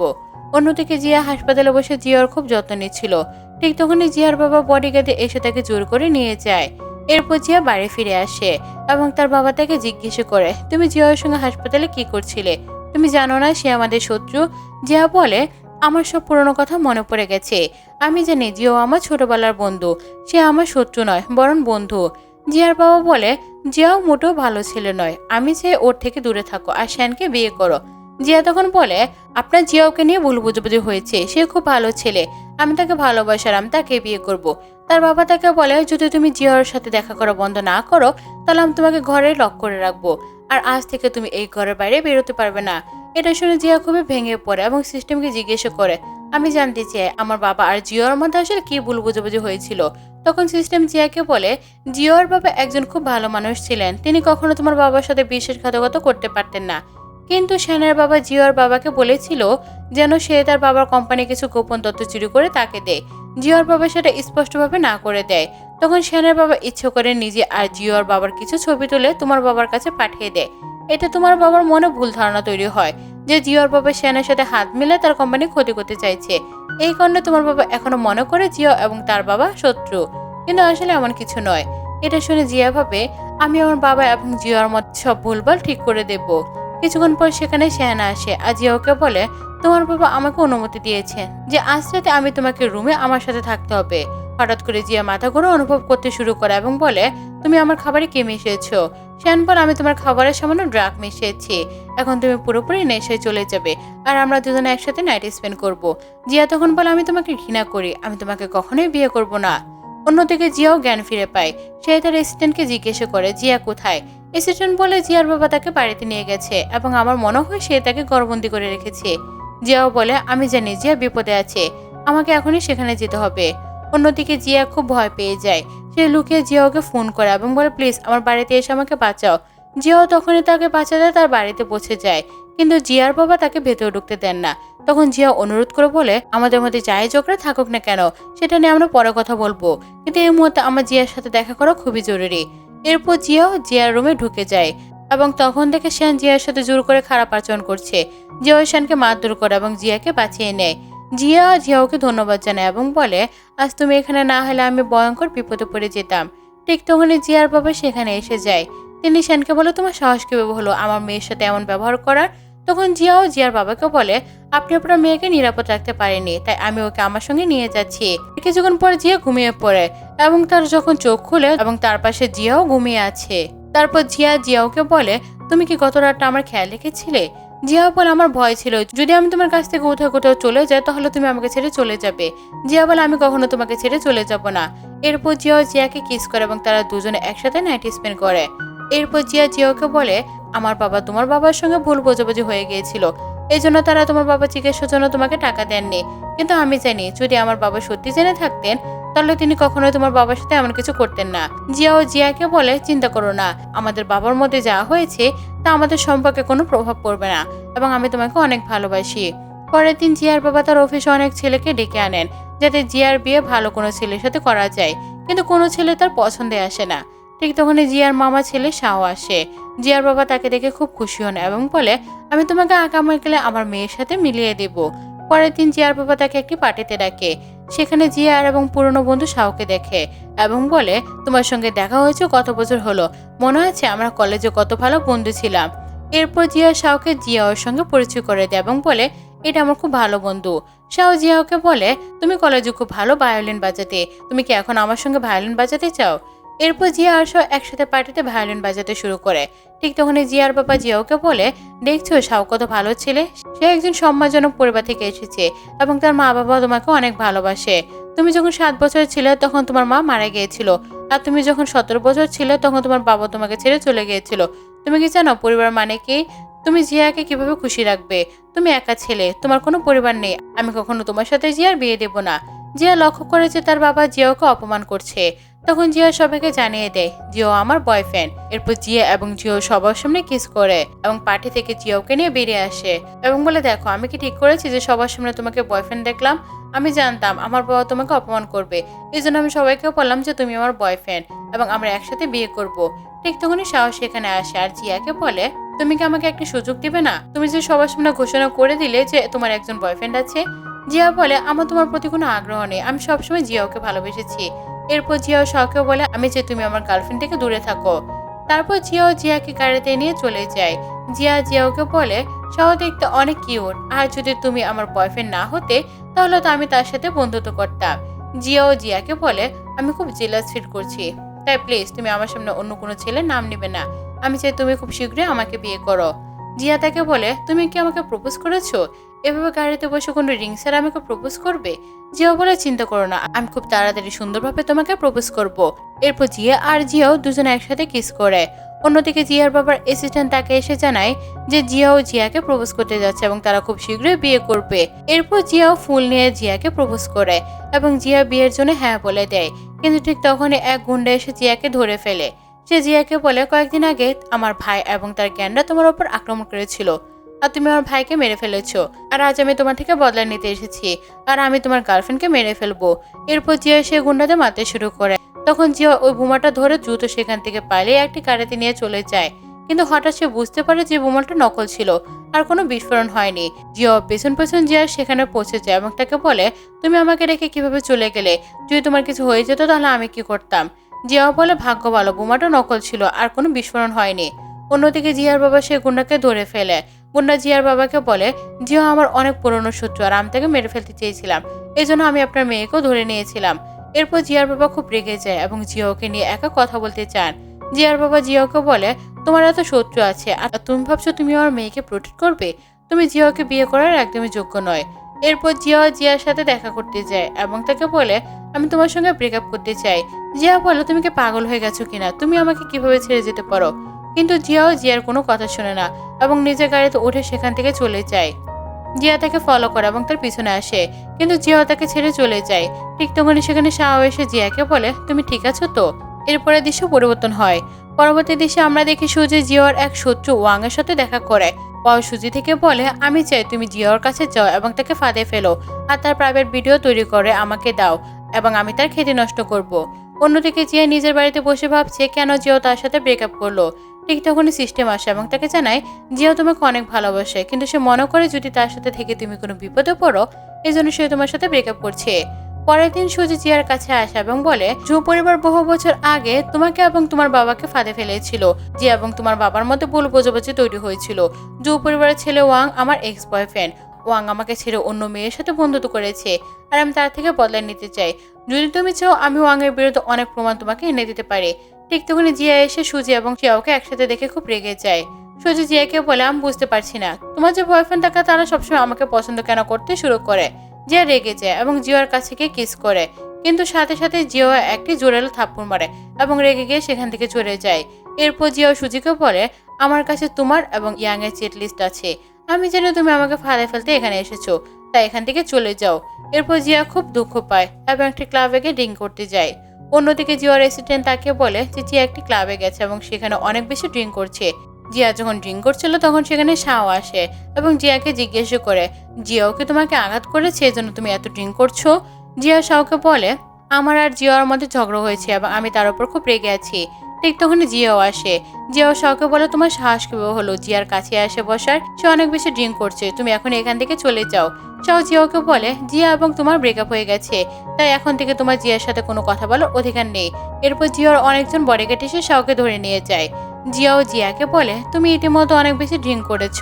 A: অন্যদিকে জিয়া হাসপাতালে বসে জিয়ার খুব যত্ন নিচ্ছিল। ঠিক তখনই জিয়ার বাবা বডিগার্ডে এসে তাকে জোর করে নিয়ে যায়। এরপর জিয়া বাড়ি ফিরে আসে এবং তার বাবা তাকে জিজ্ঞেস করে, তুমি জিয়ার সঙ্গে হাসপাতালে কি করছিলে? তুমি জানো না সে আমাদের শত্রু? জিয়া বলে, আমার সব পুরনো কথা মনে পড়ে গেছে। আমি জানি জিও আমার ছোটবেলার বন্ধু। সে আমার শত্রু নয়, বরং বন্ধু। জিয়ার বাবা বলে, জিয়াও মোটেও ভালো ছেলে নয়। আমি চাই ওর থেকে দূরে থাকো আর শ্যানকে বিয়ে করো। জিয়া তখন বলে, আপনার জিয়াওকে নিয়ে ভুল বুঝাবুঝি হয়েছে। সে খুব ভালো ছেলে। আমি তাকে ভালোবাসার, আমি তাকে বিয়ে করব। তার বাবা তাকে বলে, যদি তুমি জিয়ার সাথে দেখা করা বন্ধ না করো, তাহলে আমি তোমাকে ঘরে লক করে রাখব। আর আজ থেকে তুমি এই ঘরের বাইরে বেরোতে পারবে না। এটা শুনে জিয়া খুবই ভেঙে পড়ে এবং সিস্টেমকে জিজ্ঞেস করে, আমি জানতে চাই, আমার বাবা আর জিওর মধ্যে আসলে কি ভুল বুঝাবুঝি হয়েছিল? তখন সিস্টেম জিয়াকে বলে জিওর বাবা একজন খুব ভালো মানুষ ছিলেন। তিনি কখনো তোমার বাবার সাথে বিশ্বাসঘাতকতা করতে পারতেন না। কিন্তু সেনের বাবা জিওর বাবাকে বলেছিল যেন সে তার বাবার কোম্পানি কিছু গোপন তথ্য চুরি করে তাকে দেয়। জিওর বাবা সেটা স্পষ্টভাবে না করে দেয়। তখন সেনের বাবা ইচ্ছে করে নিজে আর জিওর বাবার কিছু ছবি তুলে তোমার বাবার কাছে পাঠিয়ে দেয়। এতে তোমার বাবার মনে ভুল ধারণা তৈরি হয় যে জিওর বাবা সেনের সাথে হাত মিলে তার কোম্পানি ক্ষতি করতে চাইছে। এই কারণে তোমার বাবা এখনও মনে করে জিও এবং তার বাবা শত্রু। কিন্তু আসলে এমন কিছু নয়। এটা শুনে জিয়া ভাবে, আমি আমার বাবা এবং জিওর মধ্যে সব ভুলভাল ঠিক করে দেব। কিছুক্ষণ পর সেখানে শেহানা আসে। আর জিয়াওকে বলে, তোমার বাবা আমাকে অনুমতি দিয়েছেন যে আজ রাতে আমি তোমাকে রুমে আমার সাথে থাকতে হবে। হঠাৎ করে জিয়া মাথা ঘুরে অনুভব করতে শুরু করে এবং বলে, তুমি আমার খাবারে কে মিশিয়েছো শ্যান বল, আমি তোমার খাবারের সামান্য ড্রাগ মিশিয়েছি। এখন তুমি পুরোপুরি নেশায় চলে যাবে আর আমরা দুজনে একসাথে নাইট স্পেন্ড করব। জিয়া তখন বলে, আমি তোমাকে ঘৃণা করি, আমি তোমাকে কখনোই বিয়ে করব না। অন্যদিকে জিয়াও জ্ঞান ফিরে পায়। সে তার অ্যাসিস্ট্যান্টকে জিজ্ঞেস করে, জিয়া কোথায়? অ্যাসিস্ট্যান্ট বলে জিয়ার বাবা তাকে বাড়িতে নিয়ে গেছে এবং আমার মনে হয় সে তাকে গড়বন্দি করে রেখেছে। জিয়াও বলে, আমি জানি জিয়া বিপদে আছে, আমাকে এখনই সেখানে যেতে হবে। অন্যদিকে জিয়া খুব ভয় পেয়ে যায়। সে লুকিয়ে জিয়াওকে ফোন করে এবং বলে, প্লিজ, আমার বাড়িতে এসে আমাকে বাঁচাও। জিয়াও তখনই তাকে বাঁচাতে তার বাড়িতে পৌঁছে যায়। কিন্তু জিয়ার বাবা তাকে ভেতরে ঢুকতে দেন না। তখন জিয়া অনুরোধ করে বলে, আমাদের মধ্যে যাই ঝগড়া থাকুক না কেন, সেটা নিয়ে আমরা পরে কথা বলব। কিন্তু এই মুহূর্তে আমার জিয়ার সাথে দেখা করা খুবই জরুরি। এরপর জিয়াও জিয়ার রুমে ঢুকে যায় এবং তখন থেকে শ্যান জিয়ার সাথে জোর করে খারাপ আচরণ করছে। জিয়া শ্যানকে মারধর করে এবং জিয়াকে বাঁচিয়ে নেয়। জিয়া জিয়াওকে ধন্যবাদ জানায় এবং বলে, আজ তুমি এখানে না হলে আমি ভয়ঙ্কর বিপদে পড়ে যেতাম। ঠিক তখনই জিয়ার বাবা সেখানে এসে যায়। তিনি শ্যানকে বলে, তোমার সাহস বলো হলো? আমার মেয়ের সাথে এমন ব্যবহার করার তখন জিয়াও জিয়ার বাবাকে বলে, আপনি আপনার মেয়েকে নিরাপদ রাখতে পারেননি, তাই আমি ওকে আমার সঙ্গে নিয়ে যাচ্ছি। কিছুক্ষণ পরে জিয়া ঘুমিয়ে পড়ে এবং তার যখন চোখ খুলে এবং তার পাশে জিয়াও ঘুমিয়ে আছে। তারপর জিয়া জিয়াওকে বলে, তুমি কি গত রাতটা আমার খেয়াল রেখেছিলে? জিয়া বলে, আমার ভয় ছিল, যদি আমি তোমার কাছ থেকে কোথাও কোথাও চলে যাই, তাহলে তুমি আমাকে ছেড়ে চলে যাবে। জিয়া বলে, আমি কখনো তোমাকে ছেড়ে চলে যাব না। এরপর জিয়াও জিয়াকে কিস করে এবং তারা দুজনে একসাথে নাইট স্পেন্ড করে। এরপর জিয়া জিয়াকে বলে, আমার বাবা তোমার বাবার সঙ্গে ভুল বোঝাবুঝি হয়ে গিয়েছিল। এই জন্য তারা তোমার বাবা চিকিৎসার জন্য তোমাকে টাকা দেননি। কিন্তু আমি জানি, যদি আমার বাবা সত্যি জেনে থাকতেন, তাহলে তিনি কখনোই তোমার বাবার সাথে এমন কিছু করতেন না। জিয়াও জিয়াকে বলে, চিন্তা করো না, আমাদের বাবার মধ্যে যা হয়েছে, তা আমাদের সম্পর্কে কোনো প্রভাব পড়বে না, এবং আমি তোমাকে অনেক ভালোবাসি। পরের দিন জিয়ার বাবা তার অফিসে অনেক ছেলেকে ডেকে আনেন, যাতে জিয়ার বিয়ে ভালো কোনো ছেলের সাথে করা যায়। কিন্তু কোনো ছেলে তার পছন্দে আসে না। ঠিক তখনই জিয়ার মামা ছেলে শাও আসে। জিয়ার বাবা তাকে দেখে খুব খুশি হন এবং বলে, আমি তোমাকে আঁকা আগামীকালে আমার মেয়ের সাথে মিলিয়ে দেব। পরের দিন জিয়ার বাবা তাকে একটি পার্টিতে ডাকে। সেখানে জিয়ার এবং পুরনো বন্ধু শাওকে দেখে এবং বলে, তোমার সঙ্গে দেখা হয়েছে, কত বছর হলো? মনে আছে আমরা কলেজে কত ভালো বন্ধু ছিলাম? এরপর জিয়া শাওকে জিয়া ওর সঙ্গে পরিচয় করে দেয় এবং বলে, এটা আমার খুব ভালো বন্ধু। শাও জিয়াওকে বলে, তুমি কলেজে খুব ভালো ভায়োলিন বাজাতে। তুমি কি এখন আমার সঙ্গে ভায়োলিন বাজাতে চাও? এরপর জিয়া আর শাও একসাথে পার্টিতে ভায়োলিন বাজাতে শুরু করে। ঠিক তখনই জিয়ার বাবা জিয়াওকে বলে, দেখছ, শাও কত ভালো ছেলে। সে একজন সম্মানজনক পরিবার থেকে এসেছে এবং তার মা বাবা তোমাকে অনেক ভালোবাসে। তুমি যখন সাত বছর ছিলে তখন তোমার মা মারা গিয়েছিল। আর তুমি যখন সতেরো বছর ছিলে তখন তোমার বাবা তোমাকে ছেড়ে চলে গিয়েছিল। তুমি কি জানো পরিবার মানে কি? তুমি জিয়াকে কীভাবে খুশি রাখবে? তুমি একা ছেলে, তোমার কোনো পরিবার নেই। আমি কখনো তোমার সাথে জিয়ার বিয়ে দেব না। জিয়া লক্ষ্য করে যে তার বাবা জিয়াকে অপমান করছে। তখন জিয়া সবাইকে জানিয়ে দেয়, জিও আমার বয়ফ্রেন্ড এরপর জিয়া এবং জিও সবার সামনে কিস করে এবং পার্টি থেকে জিওকে নিয়ে বেরিয়ে আসে এবং বলে, দেখো, আমি কি ঠিক করেছি যে সবার সামনে তোমাকে বয়ফ্রেন্ড দেখলাম? আমি জানতাম, আমার বাবা তোমাকে অপমান করবে। এই জন্য আমি সবাইকে বললাম যে তুমি আমার বয়ফ্রেন্ড এবং আমরা একসাথে বিয়ে করব। ঠিক তখনই সাহস এখানে আসে আর জিয়াকে বলে, তুমি কি আমাকে একটা সুযোগ দিবে না? তুমি যে সবার সামনে ঘোষণা করে দিলে যে তোমার একজন বয়ফ্রেন্ড আছে? জিয়া বলে, আমার তোমার প্রতি কোনো আগ্রহ নেই। আমি সবসময় জিয়াওকে ভালোবেসেছি। এরপর জিয়াও শখে বলে, আমি যে তুমি আমার গার্লফ্রেন্ড থেকে দূরে থাকো। তারপর জিয়াও জিয়াকে গাড়িতে নিয়ে চলে যায়। জিয়া জিয়াওকে বলে সহ দেখতে অনেক কিউট আর যদি তুমি আমার বয়ফ্রেন্ড না হতে, তাহলে তো আমি তার সাথে বন্ধুত্ব করতাম। জিয়াও জিয়াকে বলে, আমি খুব জেলাস ফিল করছি। তাই প্লিজ তুমি আমার সামনে অন্য কোনো ছেলের নাম নেবে না। আমি চাই তুমি খুব শীঘ্রই আমাকে বিয়ে করো। জিয়া তাকে বলে, তুমি কি আমাকে প্রপোজ করেছ? এভাবে গাড়িতে বসে কোনো রিং আমাকে প্রপোজ করবে? জিয়া বলে, চিন্তা করো না, আমি খুব তাড়াতাড়ি সুন্দরভাবে তোমাকে প্রপোজ করব। এরপর জিয়া আর জিয়াও দুজনে একসাথে কিস করে। অন্যদিকে জিয়ার বাবার অ্যাসিস্ট্যান্ট তাকে এসে জানায় যে জিয়াও জিয়াকে প্রপোজ করতে যাচ্ছে এবং তারা খুব শীঘ্রই বিয়ে করবে। এরপর জিয়াও ফুল নিয়ে জিয়াকে প্রপোজ করে এবং জিয়া বিয়ের জন্য হ্যাঁ বলে দেয়। কিন্তু ঠিক তখনই এক গুন্ডা এসে জিয়াকে ধরে ফেলে। সে জিয়াকে বলে, কয়েকদিন আগে আমার ভাই এবং তার জ্ঞানরা তোমার ওপর আক্রমণ করেছিল। আর তুমি আমার ভাইকে মেরে ফেলেছো। আর আজ আমি তোমার থেকে বদলা নিতে এসেছি। আর আমি তোমার গার্লফ্রেন্ডকে মেরে ফেলব। এরপর জিয়া সে গুন্ডাদের মারতে শুরু করে। তখন জিয়া ওই বোমাটা ধরে দ্রুত সেখান থেকে পালিয়ে একটি গাড়িতে নিয়ে চলে যায়। কিন্তু হঠাৎ সে বুঝতে পারে যে বোমাটা নকল ছিল। আর কোনো বিস্ফোরণ হয়নি। জিয়া পেছন পেছন জিয়া সেখানে পৌঁছে যায় এবং তাকে বলে, তুমি আমাকে রেখে কীভাবে চলে গেলে? যদি তোমার কিছু হয়ে যেত তাহলে আমি কি করতাম? জিয়াও বলে, ভাগ্য ভালো, বোমাটা নকল ছিল। আর কোনো বিস্ফোরণ হয়নি। অন্যদিকে জিয়ার বাবা সে গুন্ডাকে ধরে ফেলে। গুন্ডা জিয়ার বাবাকে বলে, জিয়া, আমার অনেক পুরনো শত্রু আর আমি তাকে মেরে ফেলতে চেয়েছিলাম। এই জন্য আমি আপনার মেয়েকেও ধরে নিয়েছিলাম। এরপর জিয়ার বাবা খুব রেগে যায় এবং জিয়াওকে নিয়ে একা কথা বলতে চান। জিয়ার বাবা জিয়াওকে বলে, তোমার এত শত্রু আছে আর তুমি ভাবছ তুমি আমার মেয়েকে প্রোটেক্ট করবে? তুমি জিয়াওকে বিয়ে করার একদমই যোগ্য নয়। এরপর জিয়া জিয়ার সাথে দেখা করতে যায় এবং তাকে বলে, আমি তোমার সঙ্গে ব্রেকআপ করতে চাই। জিয়া বলে, তুমি কি পাগল হয়ে গেছো কিনা? তুমি আমাকে কীভাবে ছেড়ে যেতে পারো? কিন্তু জিয়াও জিয়ার কোনো কথা শোনে না এবং নিজের গাড়িতে উঠে সেখান থেকে চলে যায়। জিয়া তাকে ফলো করে এবং তার পিছনে আসে, কিন্তু জিয়াও তাকে ছেড়ে চলে যায়। ঠিক তখনই সেখানে শাহ এসে জিয়াকে বলে, তুমি ঠিক আছো তো? এরপরে দৃশ্য পরিবর্তন হয়। পরবর্তী দৃশ্যে আমরা দেখি সুজি জিয়ার এক শত্রু ওয়াং এর সাথে দেখা করে। ওয়াও সুজি থেকে বলে, আমি চাই তুমি জিয়ার কাছে যাও এবং তাকে ফাঁদে ফেলো আর তার প্রাইভেট ভিডিও তৈরি করে আমাকে দাও এবং আমি তার খেতে নষ্ট করব। অন্যদিকে জিয়া নিজের বাড়িতে বসে ভাবছে, কেন জিয়াও তার সাথে ব্রেকআপ করল? ঠিক তখনই সিস্টেম আসে এবং তাকে জানায় জিয়াও তোমাকে অনেক ভালোবাসে, কিন্তু সে মনে করে যদি তার সাথে থেকে তুমি কোনো বিপদে পড়ো এই জন্য সে তোমার সাথে ব্রেকআপ করছে। পরের দিন সুজি জিয়ার কাছে আসে এবং বলে জু পরিবার বহু বছর আগে তোমাকে এবং তোমার বাবাকে ফাঁদে ফেলেছিল। জিয়া এবং তোমার বাবার মধ্যে ভুল বোঝাবুঝি তৈরি হয়েছিল। জু পরিবারের ছেলে ওয়াং আমার এক্স বয়ফ্রেন্ড ওয়াং আমাকে ছেড়ে অন্য মেয়ের সাথে বন্ধুত্ব করেছে আর আমি তার থেকে বদলা নিতে চাই। যদি তুমি চাও আমি ওয়াং এর বিরুদ্ধে অনেক প্রমাণ তোমাকে এনে দিতে পারি। ঠিক তখনই জিয়া এসে সুজি এবং জিয়াওকে একসাথে দেখে খুব রেগে যায়। সুজি জিয়াকে বলে, আমি বুঝতে পারছি না। তোমার যে বয়ফ্রেন্ড থাকে তারা সবসময় আমাকে পছন্দ কেন করতে শুরু করে? জিয়া রেগে যায় এবং জিয়ার কাছে গিয়ে কিস করে। কিন্তু সাথে সাথে জিয়া একটি জোরালো থাপ্পড় মারে এবং রেগে গিয়ে সেখান থেকে চলে যায়। এরপর জিয়া সুজিকে বলে, আমার কাছে তোমার এবং ইয়াং এর চেট লিস্ট আছে। আমি জানি তুমি আমাকে ফাঁদে ফেলতে এখানে এসেছ, তাই এখান থেকে চলে যাও। এরপর জিয়া খুব দুঃখ পায় এবং একটি ক্লাবে গিয়ে ড্রিঙ্ক করতে যায়। অন্যদিকে জিয়া রেসিডেন্ট তাকে বলে যে জিয়া একটি ক্লাবে গেছে এবং সেখানে অনেক বেশি ড্রিঙ্ক করছে। জিয়া যখন ড্রিঙ্ক করছিল তখন সেখানে শাও আসে এবং জিয়াকে জিজ্ঞেস করে, জিয়াও কি তোমাকে আঘাত করেছে এজন্য তুমি এত ড্রিঙ্ক করছ? জিয়া শাওকে বলে, আমার আর জিয়ার মধ্যে ঝগড়া হয়েছে এবং আমি তার উপর খুব রেগে আছি। ঠিক তখন জিয়াও আসে। জিয়াও শাওকে বলে, তোমার সাহস কীভাবে হলো? জিয়ার কাছে আসে বসার? সে অনেক বেশি ড্রিঙ্ক করছে। তুমি এখন এখান থেকে চলে যাও। শাও জিয়াওকে বলে, জিয়া এবং তোমার ব্রেকআপ হয়ে গেছে। তাই এখন থেকে তোমার জিয়ার সাথে কোনো কথা বলার অধিকার নেই। এরপর জিয়ার অনেকজন বডিগার্ড এসে শাওকে ধরে নিয়ে যায়। জিয়াও জিয়াকে বলে, তুমি ইতিমধ্যে অনেক বেশি ড্রিঙ্ক করেছ।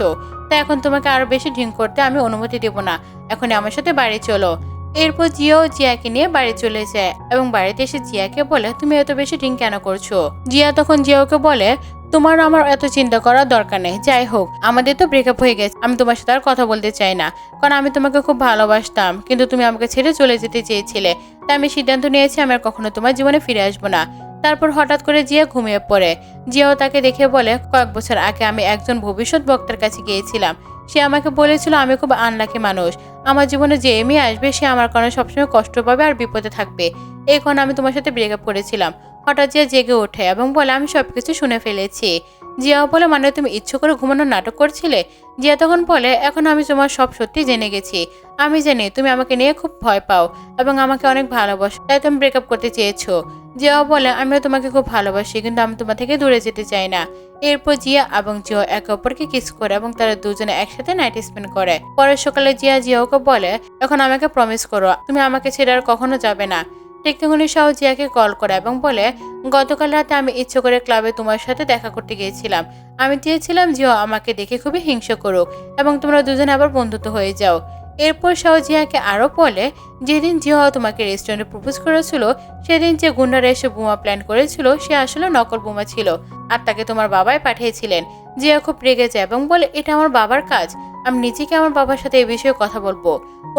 A: তাই এখন তোমাকে আরও বেশি ড্রিঙ্ক করতে আমি অনুমতি দেব না। এখন আমার সাথে বাড়ি চলো। এরপর জিয়াও জিয়াকে নিয়ে বাড়ি চলে যায় এবং বাড়িতে এসে জিয়াকে বলে, তুমি এত বেশি ড্রিঙ্ক কেন করছ? জিয়া তখন জিয়াওকে বলে, তোমার আমার এত চিন্তা করার দরকার নেই। যাই হোক, আমাদের তো ব্রেকআপ হয়ে গেছে। আমি তোমার সাথে আর কথা বলতে চাই না। কারণ আমি তোমাকে খুব ভালোবাসতাম, কিন্তু তুমি আমাকে ছেড়ে চলে যেতে চেয়েছিলে। তাই আমি সিদ্ধান্ত নিয়েছি আমি আর কখনো তোমার জীবনে ফিরে আসব না। তারপর হঠাৎ করে জিয়া ঘুমিয়ে পড়ে। জিয়াও তাকে দেখে বলে, কয়েক বছর আগে আমি একজন ভবিষ্যৎ বক্তার কাছে গিয়েছিলাম। সে আমাকে বলেছিল, আমি খুব আনলাকি মানুষ। আমার জীবনে যে মেয়ে আসবে, সে আমার কারণে সবসময় কষ্ট পাবে আর বিপদে থাকবে। এই কারণে আমি তোমার সাথে ব্রেকআপ করেছিলাম। হঠাৎ যে জেগে ওঠে এবং বলে, আমি সব কিছু শুনে ফেলেছি। জিয়াও বলে মানে তুমি ইচ্ছে করে ঘুমানোর নাটক করছিলে? জিয়া তখন বলে, এখন আমি তোমার সব সত্যি জেনে গেছি। আমি জানি তুমি আমাকে নিয়ে খুব ভয় পাও এবং আমাকে অনেক ভালোবাসো, তাই তুমি ব্রেকআপ করতে চেয়েছো। জিয়াও বলে, আমিও তোমাকে খুব ভালোবাসি, কিন্তু আমি তোমার থেকে দূরে যেতে চাই না। এরপর জিয়া এবং জিও একে অপরকে কিস করে এবং তারা দুজনে একসাথে নাইট স্পেন্ড করে। পরের সকালে জিয়া জিয়াওকে বলে, এখন আমাকে প্রমিস করো, তুমি আমাকে ছেড়ে আর কখনো যাবে না। ঠিক শাহ জিয়াকে কল করে এবং বলে, গতকাল রাতে আমি ইচ্ছে করে ক্লাবে তোমার সাথে দেখা করতে গিয়েছিলাম। আমি চেয়েছিলাম জিও আমাকে দেখে খুবই হিংসা করুক এবং তোমরা দুজন আবার বন্ধুত্ব হয়ে যাও। এরপর সেও জিয়াকে আরও বলে, যেদিন জিয়া তোমাকে রেস্টুরেন্টে প্রপোজ করেছিল, সেদিন যে গুন্ডারা এসে বোমা প্ল্যান করেছিল, সে আসলে নকল বোমা ছিল। আর তাকে তোমার বাবাই পাঠিয়েছিলেন। জিয়া খুব রেগে যায় এবং বলে, এটা আমার বাবার কাজ। আমি নিজেকে আমার বাবার সাথে এই বিষয়ে কথা বলব।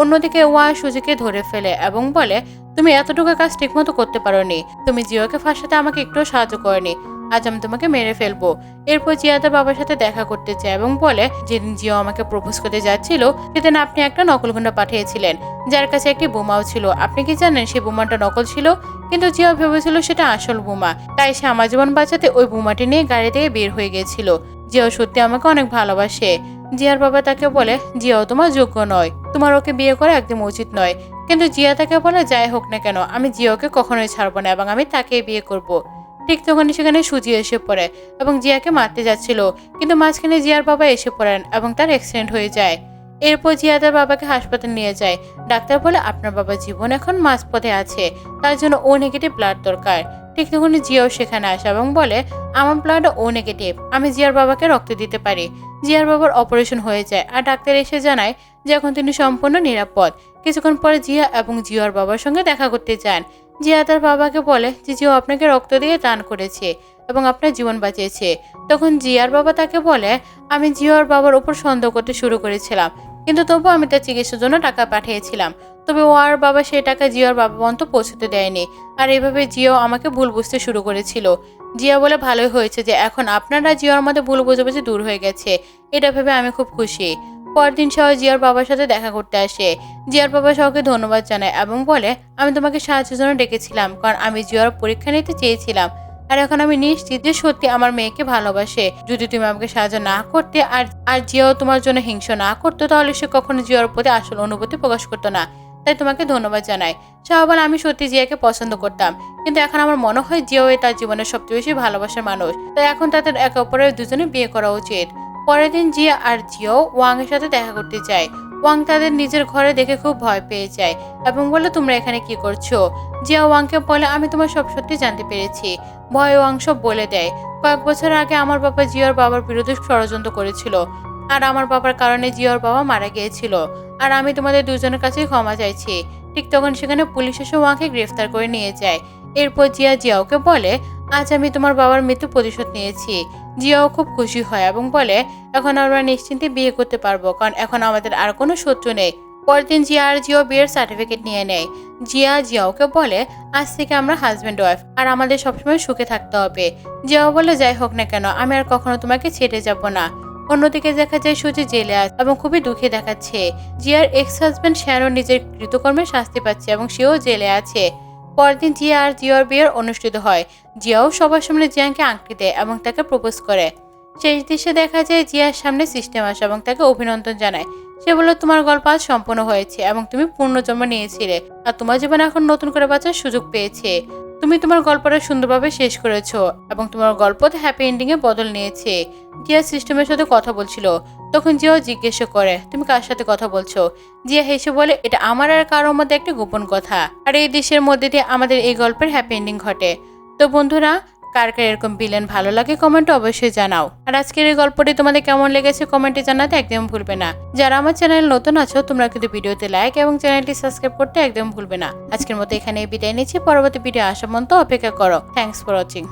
A: অন্যদিকে ওয়া সুজিকে ধরে ফেলে এবং বলে, তুমি এতটুকু কাজ ঠিকমতো করতে পারোনি। তুমি জিওকে ফাঁসাতে আমাকে একটুও সাহায্য করনি। আজ আমি তোমাকে মেরে ফেলব। এরপর জিয়া তার বাবার সাথে দেখা করতে চায় এবং বলে, যেদিন জিও আমাকে প্রপোজ করতে যাচ্ছিল, সেদিন আপনি একটা নকল গুন্ডা পাঠিয়েছিলেন, যার কাছে একটি বোমাও ছিল। আপনি কি জানেন সেই বোমাটা নকল ছিল? কিন্তু জিয়া ভেবেছিল সেটা আসল বোমা, তাই সে আমার জীবন বাঁচাতে ওই বোমাটি নিয়ে গাড়ি থেকে বের হয়ে গিয়েছিল জিয়াও সত্যি আমাকে অনেক ভালোবাসে। জিয়ার বাবা তাকে বলে জিয়াও তোমার যোগ্য নয়। তোমার ওকে বিয়ে করা একদম উচিত নয়। কিন্তু জিয়া তাকে বলে, যাই হোক না কেন, আমি জিয়াকে কখনোই ছাড়বো না এবং আমি তাকেই বিয়ে করব। ঠিক তখনই সেখানে সুজি এসে পড়ে এবং জিয়াকে মারতে যাচ্ছিল। কিন্তু মাঝখানে জিয়ার বাবা এসে পড়েন এবং তার অ্যাক্সিডেন্ট হয়ে যায়। এরপর জিয়া তার বাবাকে হাসপাতাল নিয়ে যায়। ডাক্তার বলে, আপনার বাবা জীবন এখন মাঝপথে আছে। তার জন্য ও নেগেটিভ ব্লাড দরকার। ঠিক তখনই জিয়াও সেখানে আসে এবং বলে, আমার ব্লাড ও নেগেটিভ আমি জিয়ার বাবাকে রক্ত দিতে পারি। জিয়ার বাবার অপারেশন হয়ে যায় আর ডাক্তার এসে জানায় যে এখন তিনি সম্পূর্ণ নিরাপদ। কিছুক্ষণ পরে জিয়া এবং জিয়ার বাবার সঙ্গে দেখা করতে চান জিয়া তার বাবাকে বলে যে জিও আপনাকে রক্ত দিয়ে দান করেছে এবং আপনার জীবন বাঁচিয়েছে। তখন জিয়ার বাবা তাকে বলে, আমি জিয়ার বাবার উপর সন্দেহ করতে শুরু করেছিলাম, কিন্তু তবু আমি তার চিকিৎসার জন্য টাকা পাঠিয়েছিলাম। তবে ও আর বাবা সেই টাকা জিয়ার বাবা পর্যন্ত পৌঁছতে দেয়নি। আর এভাবে জিয়াও আমাকে ভুল বুঝতে শুরু করেছিল। জিয়া বলে, ভালোই হয়েছে যে এখন আপনারা জিয়ার মধ্যে ভুল বোঝাবুঝি দূর হয়ে গেছে। এটা ভেবে আমি খুব খুশি। পরদিন সহ জিয়ার বাবার সাথে দেখা করতে আসে। জিয়ার বাবা সহকে ধন্যবাদ জানায় এবং বলে, আমি তোমাকে সাহায্যের জন্য ডেকেছিলাম, কারণ আমি জিয়ার পরীক্ষা নিতে চেয়েছিলাম। আর এখন আমি নিশ্চিত যে সত্যি আমার মেয়েকে ভালোবাসে। যদি তুমি আমাকে সাহায্য না করতে আর আর জিয়াও তোমার জন্য হিংস না করতো, তাহলে সে কখনো জিয়ার প্রতি আসল অনুভূতি প্রকাশ করতো না। তাই তোমাকে ধন্যবাদ জানাই। শাহবান, আমি সত্যি জিয়াকে পছন্দ করতাম। কিন্তু এখন আমার মনে হয় জিয়াও তার জীবনের সবচেয়ে বেশি ভালোবাসার মানুষ। তাই এখন তাদের একে অপরের দুজনে বিয়ে করা উচিত। পরের দিন জিয়া আর জিও ওয়াং এর সাথে দেখা করতে চায় ওয়াং তাদের নিজের ঘরে দেখে খুব ভয় পেয়ে যায় এবং বলে, তোমরা এখানে কি করছ? জিয়া ওয়াংকে বলে, আমি তোমার সব সত্যি জানতে পেরেছি। ভয় ওয়াং সব বলে দেয়। কয়েক বছর আগে আমার বাবা জিয়ার বাবার বিরুদ্ধে ষড়যন্ত্র করেছিল। আর আমার বাবার কারণে জিয়ার বাবা মারা গিয়েছিল। আর আমি তোমাদের দুজনের কাছেই ক্ষমা চাইছি। ঠিক তখন সেখানে পুলিশ এসে ওয়াংকে গ্রেফতার করে নিয়ে যায়। এরপর জিয়া জিয়াওকে বলে, আজ আমি তোমার বাবার মৃত্যু প্রতিশোধ নিয়েছি। জিয়াও খুব খুশি হয় এবং বলে, এখন আমরা নিশ্চিন্তে বিয়ে করতে পারব, কারণ এখন আমাদের আর কোনো শত্রু নেই। পরের দিন জিয়া আর জিও বিয়ের সার্টিফিকেট নিয়ে নেয়। জিয়া জিয়াওকে বলে, আজ থেকে আমরা হাজব্যান্ড ওয়াইফ, আর আমাদের সবসময় সুখে থাকতে হবে। জিয়াও বলে, যাই হোক না কেন, আমি আর কখনো তোমাকে ছেড়ে যাব না। অন্যদিকে দেখা যায় সুজি জেলে আছে এবং খুবই দুঃখে দেখাচ্ছে। জিয়ার এক্স হাজব্যান্ড শ্যারও নিজের কৃতকর্মে শাস্তি পাচ্ছে এবং সেও জেলে আছে। পরদিন জিয়া আর জিয়ার বিয়ের অনুষ্ঠিত হয়। জিয়াও সবার সামনে জিয়াকে আংটি দেয় এবং তাকে প্রপোজ করে। শেষ দৃশ্যে দেখা যায় জিয়ার সামনে সিস্টেম আসে এবং তাকে অভিনন্দন জানায়। সে বলল, তোমার গল্প আজ সম্পূর্ণ হয়েছে এবং তুমি পূর্ণজন্ম নিয়েছিলে আর তোমার জীবনে এখন নতুন করে বাঁচার সুযোগ পেয়েছে। তুমি তোমার গল্পটা সুন্দরভাবে শেষ করেছ এবং তোমার গল্পতে হ্যাপি এন্ডিংয়ে বদল নিয়েছে। জিয়া সিস্টেমের সাথে কথা বলছিল। তখন জিয়াও জিজ্ঞেস করে, তুমি কার সাথে কথা বলছো? জিয়া হেসে বলে, এটা আমার আর কারোর মধ্যে একটা গোপন কথা। আর এই দেশের মধ্যে দিয়ে আমাদের এই গল্পের হ্যাপি এন্ডিং ঘটে। তো বন্ধুরা কার কার এরকম ভিলেন ভালো লাগে কমেন্টে অবশ্যই জানাও। আর আজকের এই গল্পটি তোমাদের কেমন লেগেছে কমেন্টে জানাতে একদম ভুলবে না। যারা আমার চ্যানেল নতুন আছো, তোমরা কিন্তু ভিডিওতে লাইক এবং চ্যানেলটি সাবস্ক্রাইব করতে একদম ভুলবে না। আজকের মতো এখানে বিদায় নিচ্ছি, পরবর্তী ভিডিও আসা মন্ত অপেক্ষা করো। Thanks for watching